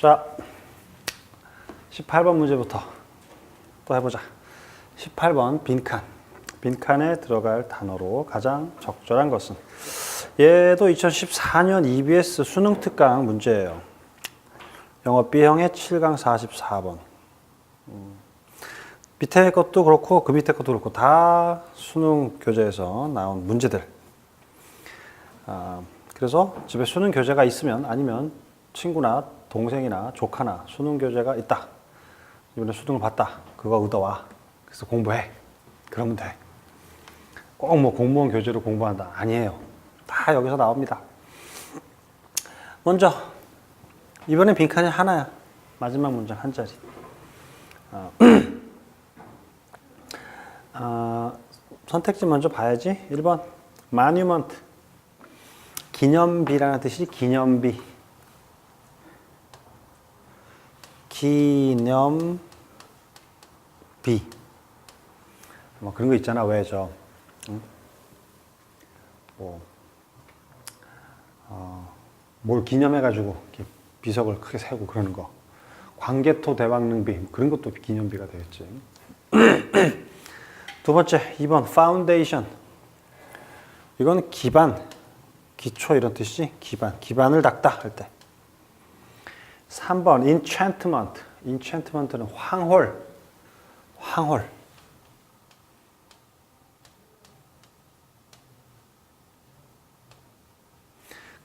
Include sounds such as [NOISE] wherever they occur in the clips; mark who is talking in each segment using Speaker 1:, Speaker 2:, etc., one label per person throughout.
Speaker 1: 자, 18번 문제부터 또 해보자. 18번 빈칸. 빈칸에 들어갈 단어로 가장 적절한 것은 얘도 2014년 EBS 수능 특강 문제예요. 영어 B형의 7강 44번. 음, 밑에 것도 그렇고 그 밑에 것도 그렇고 다 수능 교재에서 나온 문제들. 아, 그래서 집에 수능 교재가 있으면 아니면 친구나 동생이나 조카나 수능 교재가 있다. 이번에 수능을 봤다. 그거 얻어와. 그래서 공부해. 그러면 돼. 꼭 뭐 공무원 교재로 공부한다. 아니에요. 다 여기서 나옵니다. 먼저 이번엔 빈칸이 하나야. 마지막 문장 한 자리. 아, [CLEARS THROAT] 아, 선택지 먼저 봐야지. 1번 monument 기념비라는 뜻이 기념비. 기념비. 뭐 그런 거 있잖아. 왜 저, 응? 뭐, 어, 뭘 기념해가지고 비석을 크게 세우고 그러는 거. 광개토 대왕릉비 그런 것도 기념비가 되겠지. [CLEARS THROAT] 두 번째, 2번 foundation. 이건 기반, 기초 이런 뜻이지. 기반, 기반을 닦다 할 때. 3번 enchantment. enchantment는 황홀. 황홀.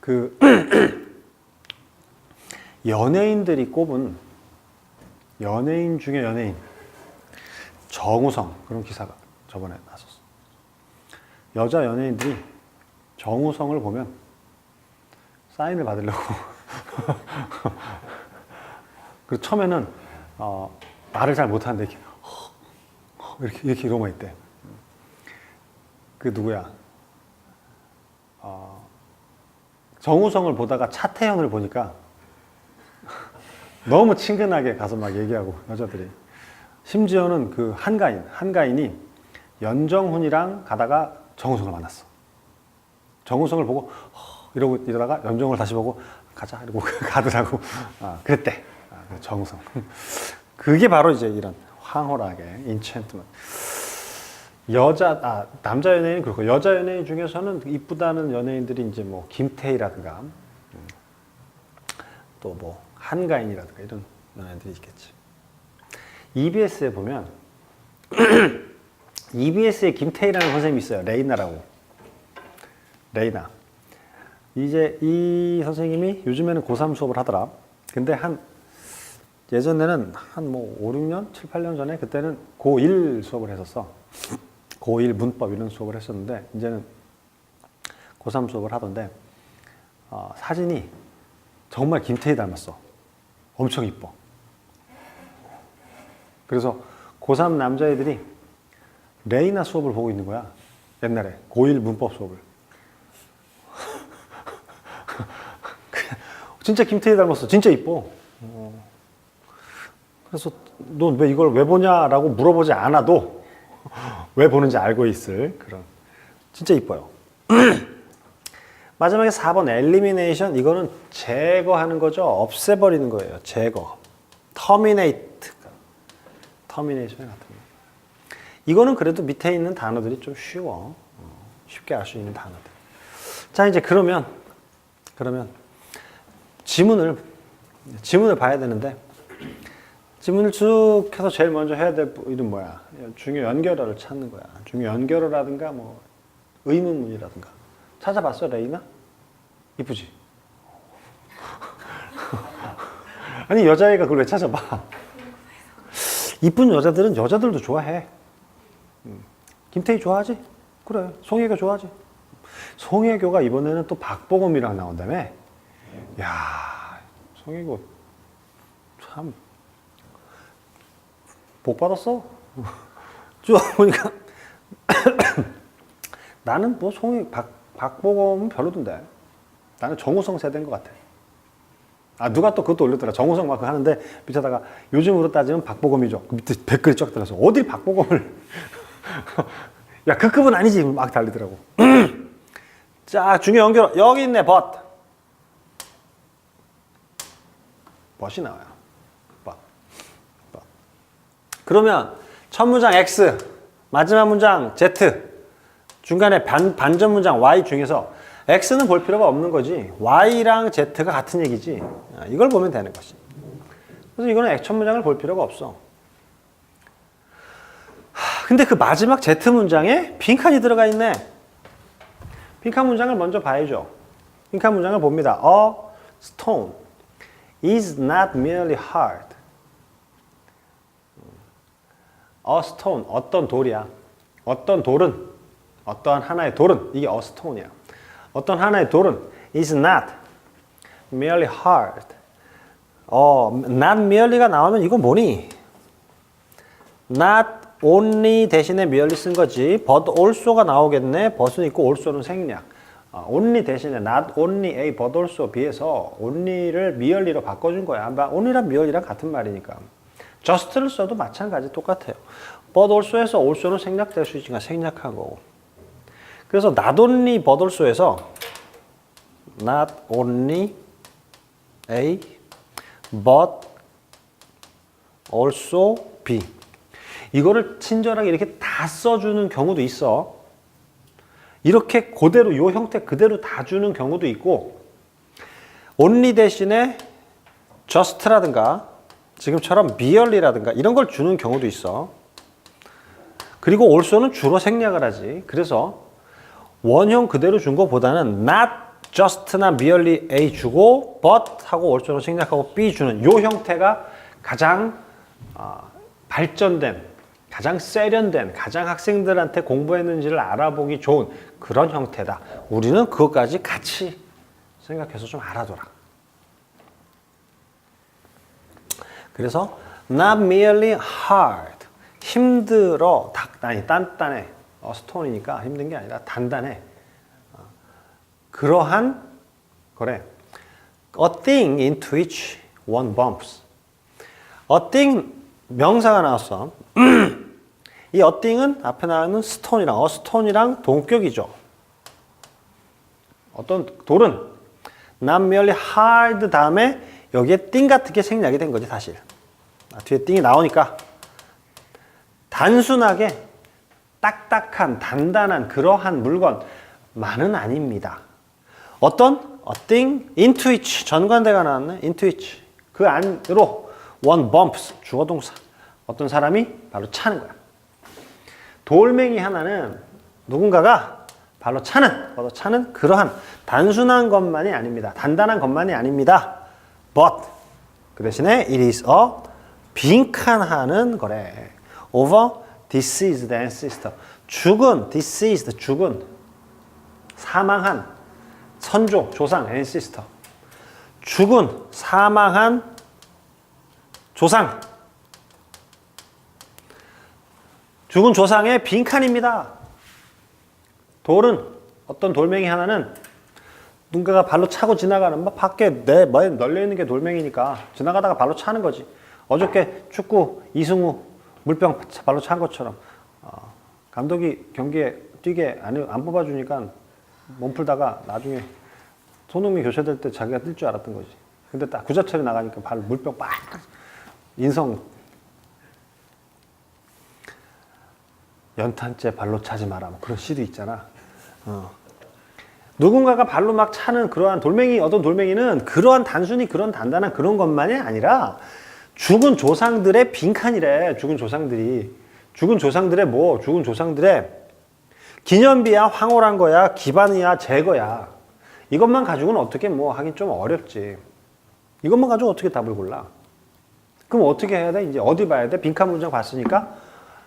Speaker 1: 그 [CLEARS THROAT] 연예인들이 꼽은 연예인 중에 연예인 정우성 그런 기사가 저번에 나왔었어. 여자 연예인들이 정우성을 보면 사인을 받으려고 [LAUGHS] 그 처음에는 어, 말을 잘 못하는데 이렇게 이렇게 이렇게 이러고 있대. 그 누구야? 어, 정우성을 보다가 차태현을 보니까 [LAUGHS] 너무 친근하게 가서 막 얘기하고 여자들이 심지어는 그 한가인 한가인이 연정훈이랑 가다가 정우성을 만났어. 정우성을 보고 허, 이러고 이러다가 연정훈을 다시 보고 가자 이러고 [LAUGHS] 가더라고. 아, 그랬대. 아, 그 정우성. [LAUGHS] 그게 바로 이제 이런 황홀하게 인챈트먼. 여자 아 남자 연예인 그렇고 여자 연예인 중에서는 이쁘다는 연예인들이 이제 뭐 김태희라든가 또 뭐 한가인이라든가 이런 연예인들이 있겠지. EBS에 보면 [CLEARS THROAT] EBS에 김태희라는 선생님이 있어요. 레이나라고. 레이나. 이제 이 선생님이 요즘에는 고3 수업을 하더라. 근데 한 예전에는 한 뭐 5, 6년, 7, 8년 전에 그때는 고1 수업을 했었어. 고1 문법 이런 수업을 했었는데 이제는 고3 수업을 하던데 어, 사진이 정말 김태희 닮았어. 엄청 이뻐. 그래서 고3 남자애들이 레이나 수업을 보고 있는 거야. 옛날에 고1 문법 수업을. [LAUGHS] 진짜 김태희 닮았어. 진짜 이뻐. 어. 그래서 너왜 이걸 왜 보냐라고 물어보지 않아도 왜 보는지 알고 있을 그런 진짜 이뻐요. [CLEARS THROAT] 마지막에 4번 엘리미네이션 이거는 제거하는 거죠. 없애버리는 거예요. 제거. 터미네이트. 터미네이션에 같은 거. 이거는 그래도 밑에 있는 단어들이 좀 쉬워. 어, 쉽게 알 수 있는 단어들. 자, 이제 그러면 그러면 지문을 지문을 봐야 되는데 지문을 쭉 해서 제일 먼저 해야 될 일은 뭐야? 중요 연결어를 찾는 거야. 중요 연결어라든가 뭐 의문문이라든가 찾아봤어 레이나? 이쁘지? [LAUGHS] 아니 여자애가 그걸 왜 찾아봐? 이쁜 여자들은 여자들도 좋아해. 음. 김태희 좋아하지? 그래. 송혜교 좋아하지? 송혜교가 이번에는 또 박보검이랑 나온다며? 야, 송혜교 참 복 받았어. [LAUGHS] 쭉 보니까 [COUGHS] 나는 뭐 송이 박 박보검은 별로던데. 나는 정우성 세대인 것 같아. 아 누가 또 그것도 올렸더라. 정우성 막 하는데 밑에다가 요즘으로 따지면 박보검이죠. 그 밑에 댓글이 쫙 들어서 어딜 박보검을 [LAUGHS] 야 그 급은 아니지 막 달리더라고. [CLEARS THROAT] 자 중요 연결 여기 있네 벗. 벗. but이 나와요. 그러면 첫 문장 X, 마지막 문장 Z, 중간에 반, 반전 문장 Y 중에서 X는 볼 필요가 없는 거지. Y랑 Z가 같은 얘기지. 아, 이걸 보면 되는 거지. 그래서 이거는 첫 문장을 볼 필요가 없어. 하, 근데 그 마지막 Z 문장에 빈칸이 들어가 있네. 빈칸 문장을 먼저 봐야죠. 빈칸 문장을 봅니다. A stone is not merely hard. A stone, 어떤 돌이야. 어떤 돌은, 어떠한 하나의 돌은, 이게 a stone이야. 어떤 하나의 돌은 is not merely hard. 어, not merely가 나오면 이거 뭐니? not only 대신에 merely 쓴 거지. but also가 나오겠네. but은 있고 also는 생략. 어, only 대신에 not only a but also b에서 only를 merely로 바꿔준 거야. only랑 merely랑 같은 말이니까. Just를 써도 마찬가지 똑같아요. but also에서 also는 생략될 수 있지만 생략한 거고. 그래서 not only but also에서 not only a but also b 이거를 친절하게 이렇게 다 써주는 경우도 있어. 이렇게 그대로 요 형태 그대로 다 주는 경우도 있고 only 대신에 just라든가 지금처럼 merely라든가 이런 걸 주는 경우도 있어. 그리고 also는 주로 생략을 하지. 그래서 원형 그대로 준 것보다는 not just나 merely a 주고 but 하고 also는 생략하고 b 주는 요 형태가 가장 어, 발전된 가장 세련된 가장 학생들한테 공부했는지를 알아보기 좋은 그런 형태다. 우리는 그것까지 같이 생각해서 좀 알아둬라. 그래서 not merely hard 힘들어 다, 아니 단단해. 어, 스톤이니까 힘든 게 아니라 단단해. 어, 그러한 그래. A thing into which one bumps. A thing 명사가 나왔어. [CLEARS THROAT] 이 a thing은 앞에 나오는 스톤이랑 어 스톤이랑 동격이죠. 어떤 돌은 not merely hard 다음에 여기에 띵 같은 게 생략이 된 거지 사실 아, 뒤에 띵이 나오니까 단순하게 딱딱한 단단한 그러한 물건만은 아닙니다. 어떤 into which 전관대가 나왔네. which 그 안으로 one bumps 주어 동사 어떤 사람이 바로 차는 거야. 돌멩이 하나는 누군가가 발로 차는 바로 차는 그러한 단순한 것만이 아닙니다. 단단한 것만이 아닙니다. But 그 대신에 it is a 빈칸하는 거래. over deceased ancestor. 죽은 deceased 죽은 사망한 선조 조상 ancestor. 죽은 사망한 조상. 죽은 조상의 빈칸입니다. 돌은 어떤 돌멩이 하나는 누군가가 발로 차고 지나가는 막 밖에 내 뭐에 널려 있는 게 돌멩이니까 지나가다가 발로 차는 거지. 어저께 축구 이승우 물병 발로 찬 것처럼 어, 감독이 경기에 뛰게 안, 안 뽑아주니까 몸 풀다가 나중에 손흥민 교체될 때 자기가 뛸 줄 알았던 거지. 근데 딱 구자철이 나가니까 발 물병 빡 인성 연탄재 발로 차지 마라 뭐 그런 시도 있잖아. 어. 누군가가 발로 막 차는 그러한 돌멩이 어떤 돌멩이는 그러한 단순히 그런 단단한 그런 것만이 아니라 죽은 조상들의 빈칸이래. 죽은 조상들이 죽은 조상들의 뭐 죽은 조상들의 기념비야 황홀한 거야 기반이야 제거야 이것만 가지고는 어떻게 뭐 하긴 좀 어렵지. 이것만 가지고 어떻게 답을 골라? 그럼 어떻게 해야 돼? 이제 어디 봐야 돼? 빈칸 문장 봤으니까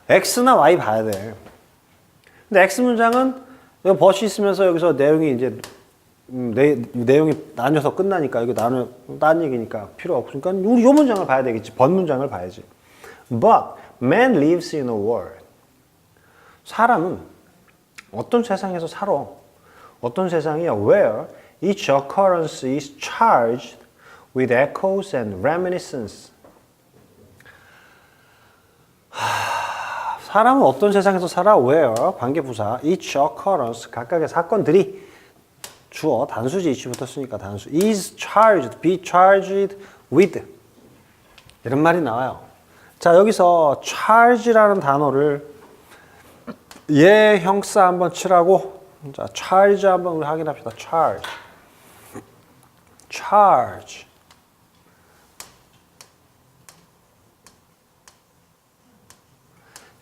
Speaker 1: X나 Y 봐야 돼. 근데 X 문장은 벗이 있으면서 여기서 내용이 이제 음, 내, 내용이 나뉘어서 끝나니까 이거 나누 딴 얘기니까 필요 없으니까 우리 요 문장을 봐야 되겠지. 번 문장을 봐야지. But man lives in a world. 사람은 어떤 세상에서 살아. 어떤 세상이야? Where each occurrence is charged with echoes and reminiscence. 사람은 어떤 세상에서 살아? Where 관계부사 each occurrence 각각의 사건들이 주어 단수지 이치 붙었으니까 단수 is charged, be charged with 이런 말이 나와요. 자, 여기서 charge라는 단어를 예 형사 한번 칠하고 자, charge 한번 우리 확인합시다. charge. charge.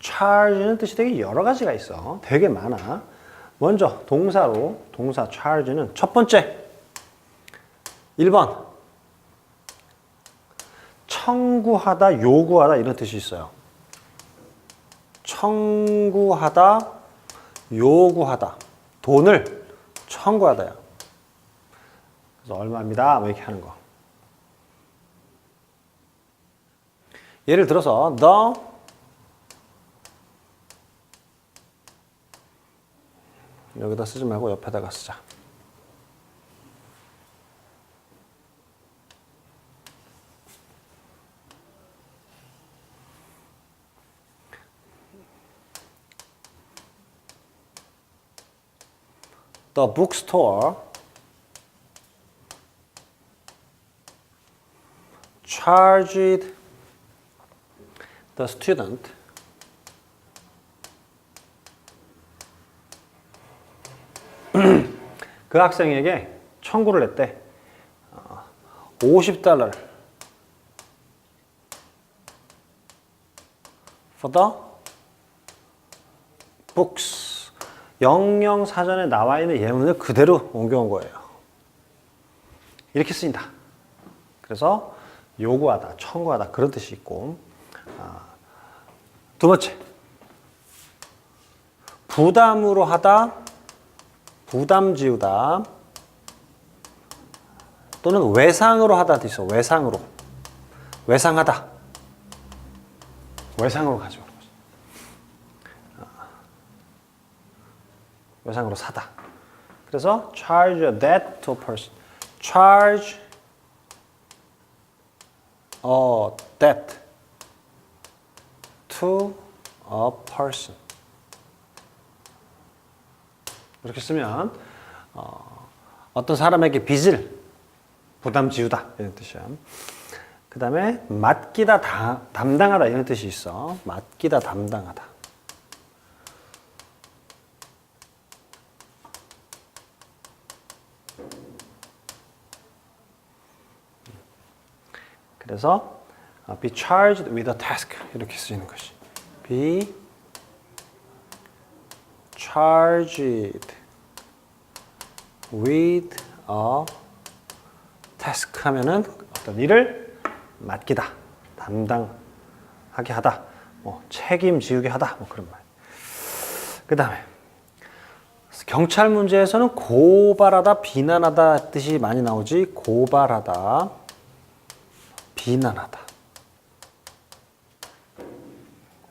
Speaker 1: Charge는 뜻이 되게 여러 가지가 있어. 되게 많아. 먼저 동사로 동사 charge는 첫 번째 1번 청구하다, 요구하다 이런 뜻이 있어요. 청구하다, 요구하다. 돈을 청구하다요. 그래서 얼마입니다. 뭐 이렇게 하는 거. 예를 들어서 the 여기다 쓰지 말고 옆에다가 쓰자. the bookstore charged the student 그 학생에게 청구를 했대. 50달러를 for the books. 영영 사전에 나와 있는 예문을 그대로 옮겨온 거예요. 이렇게 쓰인다. 그래서 요구하다, 청구하다 그런 뜻이 있고 아, 두 번째 부담으로 하다, 부담 지우다 또는 외상으로 하다도 있어. 외상으로 외상하다, 외상으로 가져오는 거죠. 아, 외상으로 사다. 그래서 charge debt to person. charge a debt to a person. 이렇게 쓰면 어, 어떤 사람에게 빚을 부담 지우다 이런 뜻이야. 그 다음에 맡기다 다, 담당하다 이런 뜻이 있어. 맡기다 담당하다. 그래서 어, be charged with a task 이렇게 쓰이는 것이 be charged with a task 하면은 어떤 일을 맡기다, 담당하게 하다, 뭐 책임지우게 하다, 뭐 그런 말. 그 다음에 경찰 문제에서는 고발하다, 비난하다 뜻이 많이 나오지. 고발하다, 비난하다.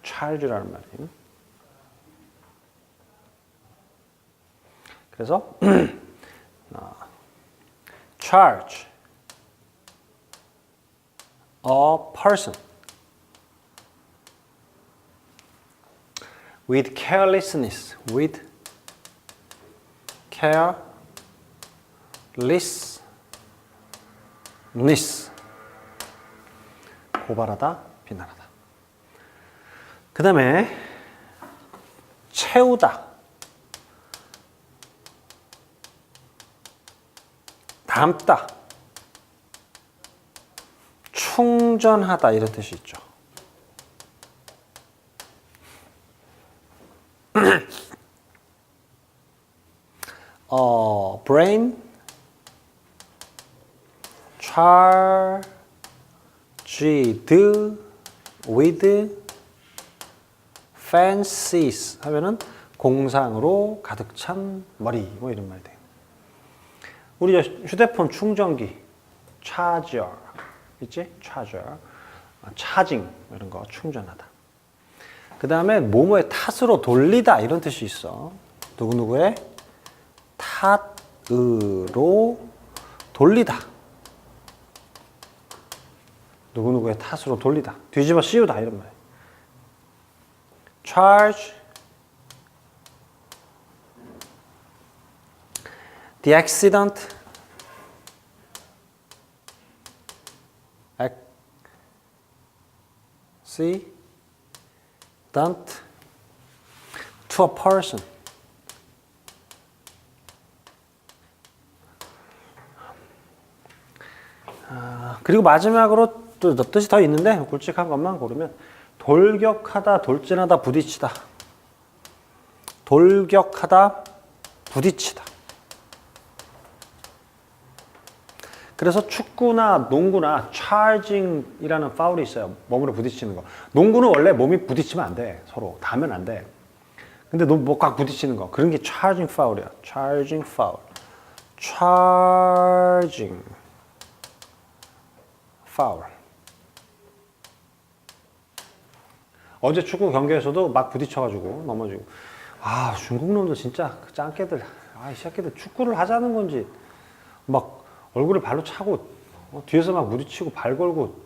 Speaker 1: charge라는 말이. 그래서 아, charge a person with carelessness, with carelessness. 고발하다, 비난하다. 그 다음에 채우다. 담다. 충전하다 이런 뜻이 있죠. [CLEARS THROAT] 어, brain charged with fancies 하면은 공상으로 가득 찬 머리 뭐 이런 말 돼요. 우리 휴대폰 충전기 차저 있지? 차저 차징 이런 거 충전하다. 그 다음에 뭐뭐의 탓으로 돌리다 이런 뜻이 있어. 누구누구의 탓으로 돌리다. 누구누구의 탓으로 돌리다. 뒤집어 씌우다 이런 말. charge the accident, accident to a person. 아, 그리고 마지막으로 또 뜻이 더 있는데 굵직한 것만 고르면 돌격하다, 돌진하다, 부딪히다. 돌격하다, 부딪히다. 그래서 축구나 농구나 charging이라는 파울이 있어요. 몸으로 부딪히는 거. 농구는 원래 몸이 부딪히면 안 돼. 서로 닿으면 안 돼. 근데 너뭐꽉 부딪히는 거. 그런 게 charging 파울이야. charging 파울. charging 파울. 어제 축구 경기에서도 막 부딪혀가지고 넘어지고. 아 중국 놈들 진짜 그 짱깨들. 아 이 새끼들 축구를 하자는 건지 막 얼굴에 발로 차고 어, 뒤에서 막 부딪히고 발 걸고.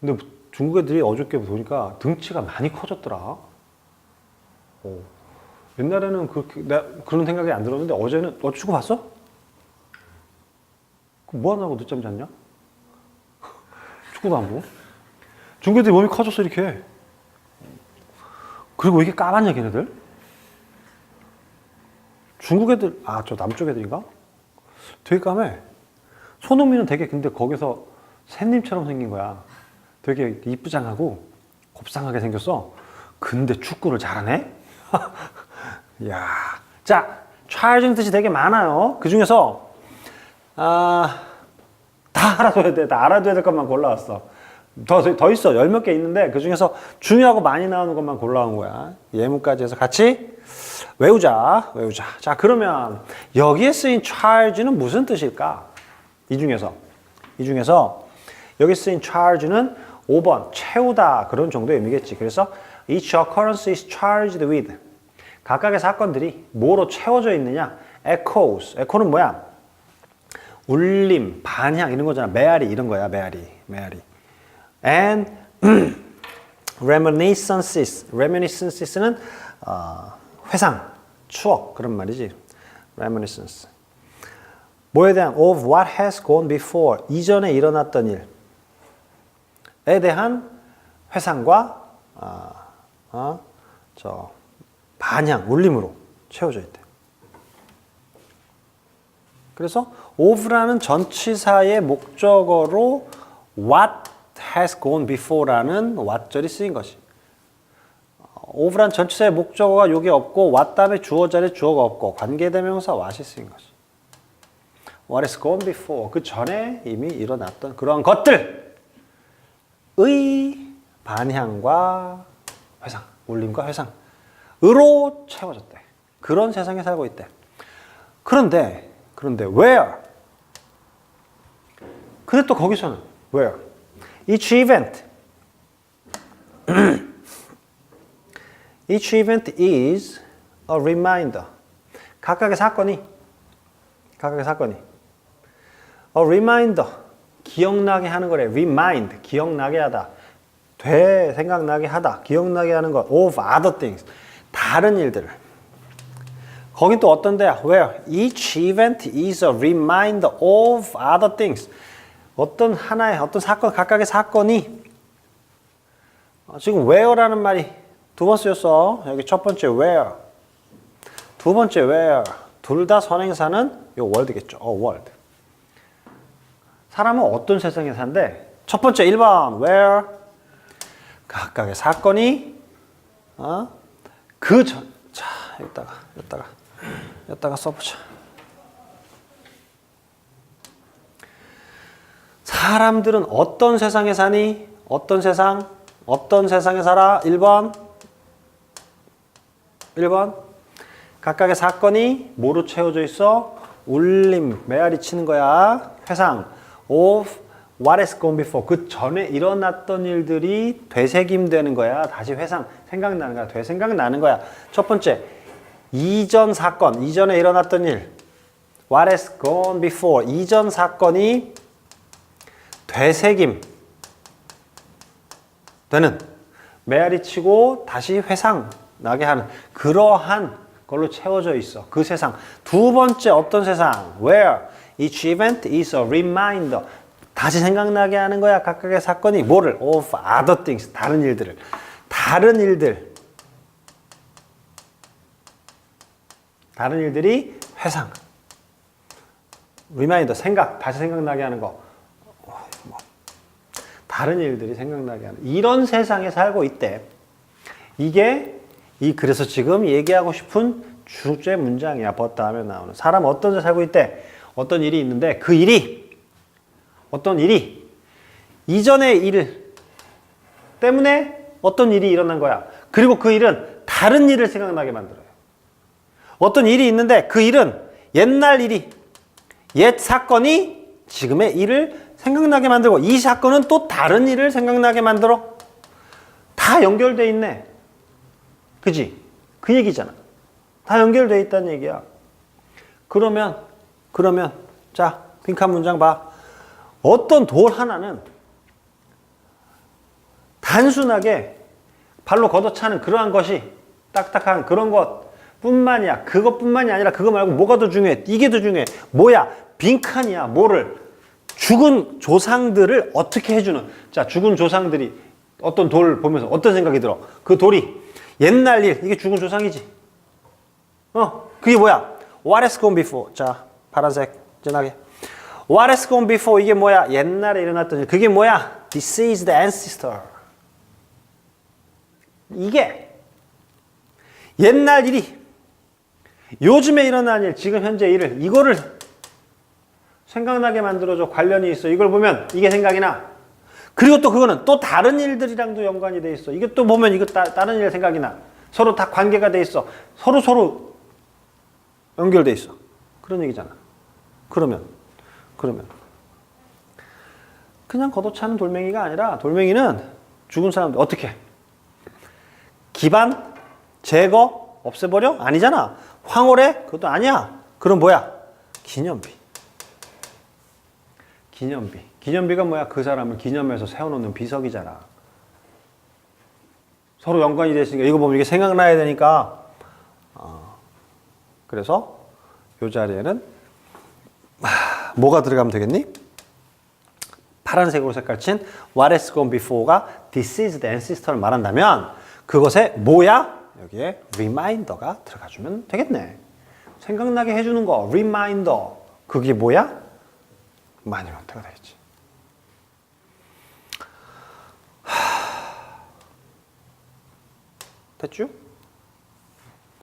Speaker 1: 근데 중국 애들이 어저께 보니까 등치가 많이 커졌더라. 어. 옛날에는 그렇게 나 그런 생각이 안 들었는데 어제는 너 축구 봤어? 그뭐 하냐고 늦잠 잤냐? [LAUGHS] 축구도 안 보고. 중국 애들이 몸이 커졌어 이렇게. 그리고 왜 이렇게 까맣냐 걔네들? 중국 애들 아 저 남쪽 애들인가? 되게 까매. 손흥민은 되게 근데 거기서 샌님처럼 생긴 거야. 되게 이쁘장하고 곱상하게 생겼어. 근데 축구를 잘하네? [LAUGHS] 야 자, charging 뜻이 되게 많아요. 그 중에서, 아, 다 알아둬야 돼. 다 알아둬야 될 것만 골라왔어. 더, 더 있어. 열 몇 개 있는데 그 중에서 중요하고 많이 나오는 것만 골라온 거야. 예문까지 해서 같이 외우자. 외우자. 자, 그러면 여기에 쓰인 charge는 무슨 뜻일까? 이 중에서. 이 중에서 여기 쓰인 charge는 5번 채우다 그런 정도의 의미겠지. 그래서 each occurrence is charged with 각각의 사건들이 뭐로 채워져 있느냐? echoes. echo는 뭐야? 울림, 반향 이런 거잖아. 메아리 이런 거야. 메아리, 메아리. and [CLEARS THROAT] reminiscences. reminiscences는 어, 회상, 추억 그런 말이지. reminiscence. 뭐에 대한 of what has gone before 이전에 일어났던 일에 대한 회상과 어, 어, 저 반향, 울림으로 채워져 있대. 그래서 of라는 전치사의 목적어로 what has gone before라는 what절이 쓰인 것이. Of란 전치사의 목적어가 여기 없고 what 다음에 주어 자리에 주어가 없고 관계대명사 what이 쓰인 것이. What has gone before 그 전에 이미 일어났던 그러한 것들의 반향과 회상, 울림과 회상으로 채워졌대. 그런 세상에 살고 있대. 그런데 그런데 where? 근데 또 거기서는 where? Each event [CLEARS THROAT] Each event is a reminder. 각각의 사건이 각각의 사건이 a reminder 기억나게 하는 거래. remind 기억나게 하다. 돼 생각나게 하다. 기억나게 하는 것 of other things 다른 일들을 거긴 또 어떤데요? Where each event is a reminder of other things 어떤 하나의 어떤 사건 각각의 사건이 어, 지금 where라는 말이 두 번 쓰였어. 여기 첫 번째 where 두 번째 where 둘 다 선행사는 요 world겠죠. 어 world 사람은 어떤 세상에 산대? 첫 번째 1번 where 각각의 사건이 어? 그 전, 자 여기다가 여기다가 여기다가 써보자. 사람들은 어떤 세상에 사니? 어떤 세상? 어떤 세상에 살아? 1번 1번 각각의 사건이 뭐로 채워져 있어? 울림, 메아리 치는 거야. 회상 of what has gone before. 그 전에 일어났던 일들이 되새김되는 거야. 다시 회상, 생각나는 거야. 되생각나는 거야. 첫 번째, 이전 사건, 이전에 일어났던 일. What has gone before. 이전 사건이 되새김 되는 메아리 치고 다시 회상 나게 하는 그러한 걸로 채워져 있어. 그 세상. 두 번째 어떤 세상? Where each event is a reminder. 다시 생각나게 하는 거야. 각각의 사건이 뭐를? of other things. 다른 일들을. 다른 일들. 다른 일들이 회상. 리마인더 생각. 다시 생각나게 하는 거. 다른 일들이 생각나게 하는 이런 세상에 살고 있대. 이게 이 그래서 지금 얘기하고 싶은 주제 문장이야. 벗 다음에 나오는 사람 어떤 데 살고 있대. 어떤 일이 있는데 그 일이 어떤 일이 이전의 일 때문에 어떤 일이 일어난 거야. 그리고 그 일은 다른 일을 생각나게 만들어요. 어떤 일이 있는데 그 일은 옛날 일이 옛 사건이 지금의 일을 생각나게 만들고 이 사건은 또 다른 일을 생각나게 만들어. 다 연결돼 있네. 그지? 그 얘기잖아. 다 연결돼 있다는 얘기야. 그러면 그러면 자 빈칸 문장 봐. 어떤 돌 하나는 단순하게 발로 걷어차는 그러한 것이 딱딱한 그런 것 뿐만이야. 그것뿐만이 아니라 그거 말고 뭐가 더 중요해? 이게 더 중요해. 뭐야? 빈칸이야. 뭐를? 죽은 조상들을 어떻게 해주는? 자, 죽은 조상들이 어떤 돌 보면서 어떤 생각이 들어? 그 돌이 옛날 일, 이게 죽은 조상이지. 어, 그게 뭐야? What has gone before? 자, 파란색 진하게. What has gone before? 이게 뭐야? 옛날에 일어났던 일. 그게 뭐야? This is the ancestor. 이게 옛날 일이 요즘에 일어난 일, 지금 현재 일을 이거를 생각나게 만들어줘 관련이 있어. 이걸 보면 이게 생각이 나. 그리고 또 그거는 또 다른 일들이랑도 연관이 돼 있어. 이게 또 보면 이거 따, 다른 일 생각이 나. 서로 다 관계가 돼 있어. 서로 서로 연결돼 있어. 그런 얘기잖아. 그러면 그러면 그냥 걷어차는 돌멩이가 아니라 돌멩이는 죽은 사람들 어떻게 기반 제거 없애버려 아니잖아. 황홀해 그것도 아니야. 그럼 뭐야 기념비. 기념비. 기념비가 뭐야? 그 사람을 기념해서 세워놓는 비석이잖아. 서로 연관이 돼 있으니까 이거 보면 이게 생각나야 되니까 어, 그래서 이 자리에는 하, 뭐가 들어가면 되겠니? 파란색으로 색깔 친 What has gone before가 This is the ancestor를 말한다면 그것에 뭐야? 여기에 reminder가 들어가주면 되겠네. 생각나게 해주는 거 reminder 그게 뭐야? 마니먼트가 되겠지. 됐죠?